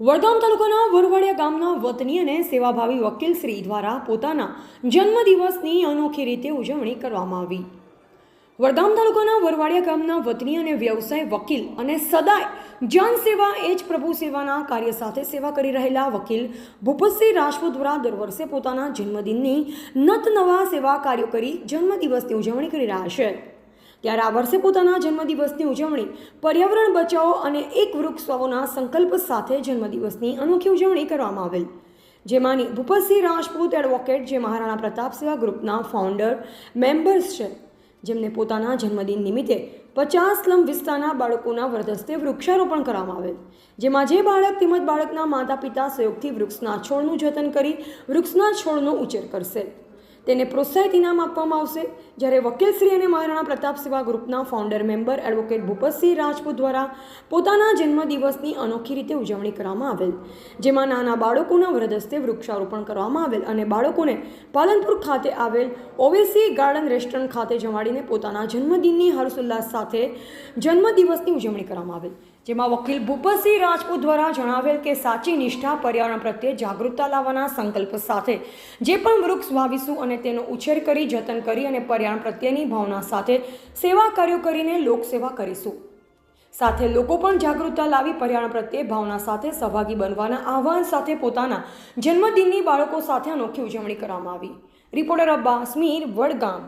વડગામ તાલુકાના વરવાડિયા ગામના વતની અને સેવાભાવી વકીલ શ્રી દ્વારા પોતાના જન્મદિવસની અનોખી રીતે ઉજવણી કરવામાં આવી. વડગામ તાલુકાના વરવાડિયા ગામના વતની અને વ્યવસાય વકીલ અને સદાય જનસેવા એ જ પ્રભુ સેવાના કાર્ય સાથે સેવા કરી રહેલા વકીલ ભૂપતસિંહ રાજપૂત દ્વારા દર વર્ષે પોતાના જન્મદિનની નત નવા સેવા કાર્યો કરી જન્મદિવસની ઉજવણી કરી રહ્યા છે. ત્યારે આ વર્ષે પોતાના જન્મદિવસની ઉજવણી, પર્યાવરણ બચાવો અને એક વૃક્ષ વાવોના સંકલ્પ સાથે જન્મદિવસની અનોખી ઉજવણી કરવામાં આવેલ. જેમાંની ભૂપતસિંહ રાજપૂત એડવોકેટ, જે મહારાણા પ્રતાપ સેવા ગ્રુપના ફાઉન્ડર, મેમ્બર્સ છે. જેમને પોતાના જન્મદિન નિમિત્તે પચાસ સ્લમ વિસ્તારના બાળકોના વ્રતસ્તે વૃક્ષારોપણ કરવામાં આવેલ. જેમાં જે બાળક તેમજ બાળકના માતા પિતા સહયોગથી વૃક્ષના છોડનું જતન કરી વૃક્ષના છોડનો ઉછેર કરશે. તેને પ્રોત્સાહિત ઇનામ આપવામાં આવશે. જ્યારે વકીલશ્રી અને મહારાણા પ્રતાપ સેવા ગ્રુપના founder member advocate Bhupatsinh Rajput દ્વારા પોતાના જન્મદિવસની અનોખી રીતે ઉજવણી કરવામાં આવેલ. જેમાં નાના બાળકોના વ્રદસ્તે વૃક્ષારોપણ કરવામાં આવેલ અને બાળકોને પાલનપુર ખાતે આવેલ ઓવેસી ગાર્ડન રેસ્ટોરન્ટ ખાતે જમાડીને પોતાના જન્મદિનની હર્ષોલ્લાસ સાથે જન્મદિવસની ઉજવણી કરવામાં આવેલ. જેમાં વકીલ ભૂપતસિંહ રાજપૂત દ્વારા જણાવેલ કે સાચી નિષ્ઠા, પર્યાવરણ પ્રત્યે જાગૃતતા લાવવાના સંકલ્પ સાથે જે પણ વૃક્ષ વાવીશું અને તેનો ઉછેર કરી, જતન કરી અને પર્યાવરણ પ્રત્યેની ભાવના સાથે સેવા કાર્યો કરીને લોકસેવા કરીશું. સાથે લોકો પણ જાગૃતતા લાવી પર્યાવરણ પ્રત્યે ભાવના સાથે સહભાગી બનવાના આહવાન સાથે પોતાના જન્મદિનની બાળકો સાથે અનોખી ઉજવણી કરવામાં આવી. રિપોર્ટર અબ્બાસ મીર, વડગામ.